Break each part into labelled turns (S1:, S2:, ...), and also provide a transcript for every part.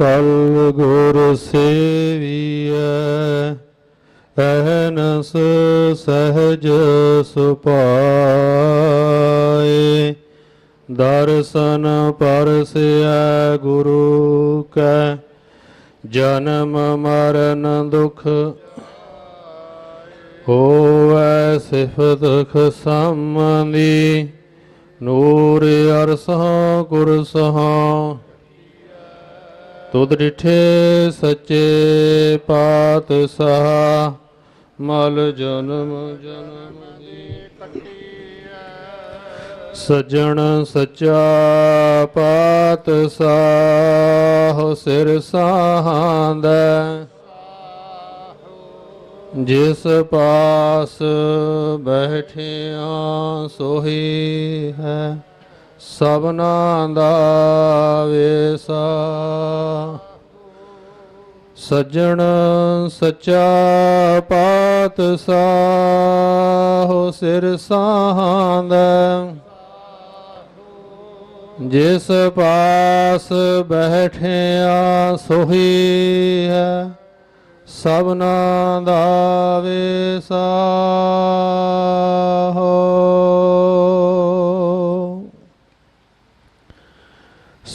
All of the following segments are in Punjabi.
S1: ਕਲ ਗੁਰ ਸੇਵੀਐ, ਅਹਨਸ ਸਹਜ ਸੁਪਾਏ। ਦਰਸ਼ਨ ਪਰਸਿਆ ਗੁਰੂ ਕੈ, ਜਨਮ ਮਰਨ ਦੁਖ ਹੋਵੈ ਸਿਫਤ ਖਸਮਦੀ ਨੂਰ ਅਰਸਹ ਗੁਰ ਸਹਾ ਤੁਧ ਡਿਠੇ ਸੱਚੇ ਪਾਤਸ਼ਾਹ, ਮਲ ਜਨਮ ਜਨਮ ਦੀ ਸਜਣ ਸੱਚਾ ਪਾਤਸ਼ਾਹ, ਸਿਰ ਸਾਹਾਂਦਾ ਜਿਸ ਪਾਸ ਬੈਠਿਆ ਸੋਹੀ ਹੈ। ਸਭਨਾ ਦਾ ਵੇਸਾ। ਸਜਣ ਸੱਚਾ ਪਾਤਸ਼ਾਹ ਸਿਰ ਸਾਹਾਂਦਾ। ਜਿਸ ਪਾਸ ਬੈਠਿਆ ਸੋਹੀ ਹੈ, ਸਭਨਾ ਦਾ ਵੇਸਾ ਹੋ।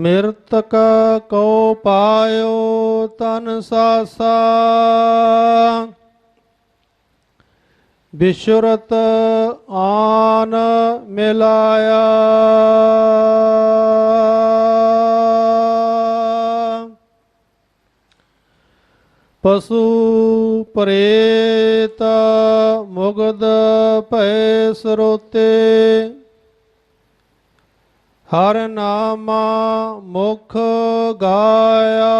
S1: ਮਿਰਤਕ ਕੋ ਪਾਇਓ ਤਨ ਸਾਸਾ। ਬਿਸ਼ਰਤ ਆਨ ਮਿਲਾਇਆ। ਪਸ਼ੂ ਪ੍ਰੇਤ ਮੁਗਦ ਭੈ ਸਰੋਤੇ। ਹਰ ਨਾਮਾ ਮੁਖ ਗਾਇਆ।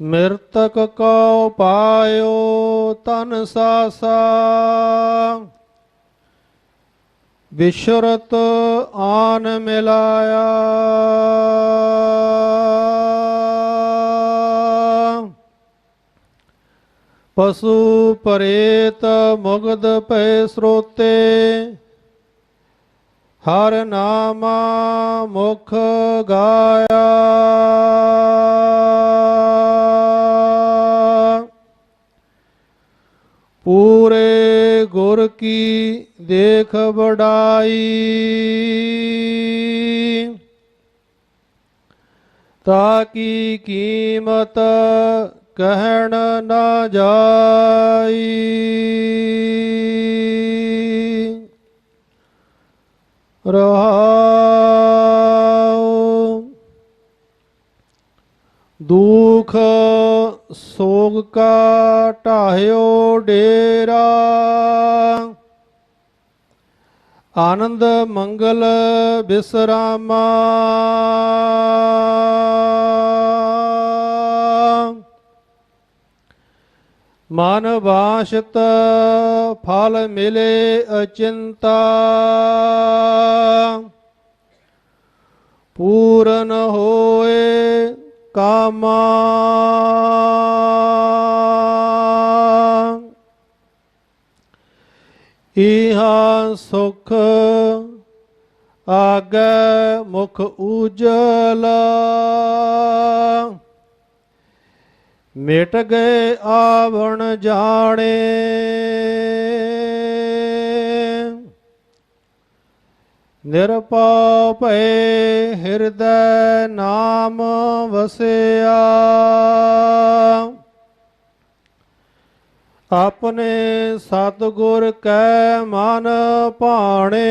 S1: ਮਿਰਤਕ ਕੋ ਪਾਇਓ ਤਨ ਸਾਸਾ। ਬਿਸ਼ਰਤ ਆਨ ਮਿਲਾਇਆ। ਪਸ਼ੂ ਪਰੇਤ ਮੁਗਦ ਭੈ ਸਰੋਤੇ। ਹਰ ਨਾਮ ਮੁਖ ਗਾਇਆ। ਪੂਰੇ ਗੁਰ ਕੀ ਦੇਖ ਬੜਾਈ ਤਾ ਕੀ ਕੀਮਤ ਕਹਿਣ ਨਾ ਜਾਈ। ਰਹਾਉ ਦੁਖ ਸੋਗ ਕਾ ਢਾਹਿਓ ਡੇਰਾ। ਆਨੰਦ ਮੰਗਲ ਬਿਸਰਾਮਾ। ਮਨ ਬਾਸ਼ਤ ਫਲ ਮਿਲੇ ਅਚਿੰਤਾ। ਪੂਰਨ ਹੋਏ ਕਾਮਾ। ਇਹਾ ਸੁਖ ਆਗੈ ਮੁਖ ਉਜਲਾ। ਮਿਟ ਗਏ ਆਵਣ ਜਾਣੇ। ਨਿਰਪਉ ਭਏ ਹਿਰਦੈ ਨਾਮ ਵਸਿਆ। ਆਪਣੇ ਸਤਿਗੁਰ ਕੈ ਮਨ ਭਾਣੇ।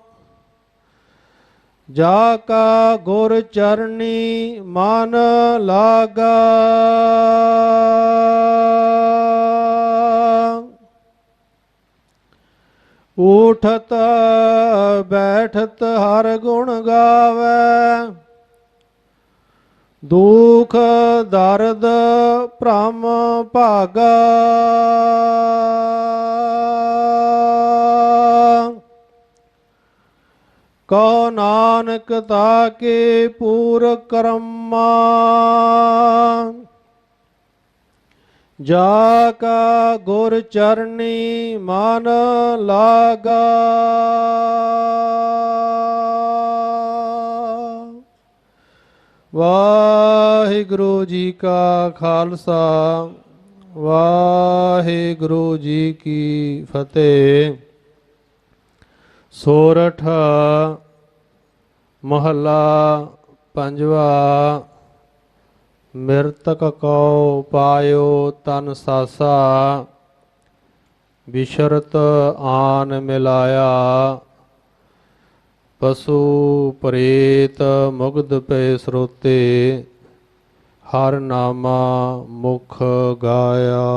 S1: ਜਾ ਕਾ ਗੁਰ ਚਰਣੀ ਮਨ ਲਾਗਾ। ਉਠਤ ਬੈਠਤ ਹਰ ਗੁਣ ਗਾਵੇ। ਦੁਖ ਦਰਦ ਭ੍ਰਮ ਭਾਗਾ। ਕੋ ਨਾਨਕ ਤਾਕੇ ਪੂਰ ਕਰਮਾ। ਜਾ ਕਾ ਗੁਰ ਚਰਣੀ ਮਨ ਲਾਗਾ। ਵਾਹਿਗੁਰੂ ਜੀ ਕਾ ਖਾਲਸਾ, ਵਾਹਿਗੁਰੂ ਜੀ ਕੀ ਫਤਿਹ। ਸੋਰਠ, ਮਹੱਲਾ, ਪੰਜਵਾ, ਮਿਰਤਕ ਕਉ ਪਾਇਓ ਤਨ ਸਾਸਾ, ਬਿਸ਼ਰਤ ਆਨ ਮਿਲਾਇਆ। ਪਸ਼ੂ ਪ੍ਰੇਤ ਮੁਗਧ ਪੈ ਸਰੋਤੇ, ਹਰ ਨਾਮਾ ਮੁਖ ਗਾਇਆ।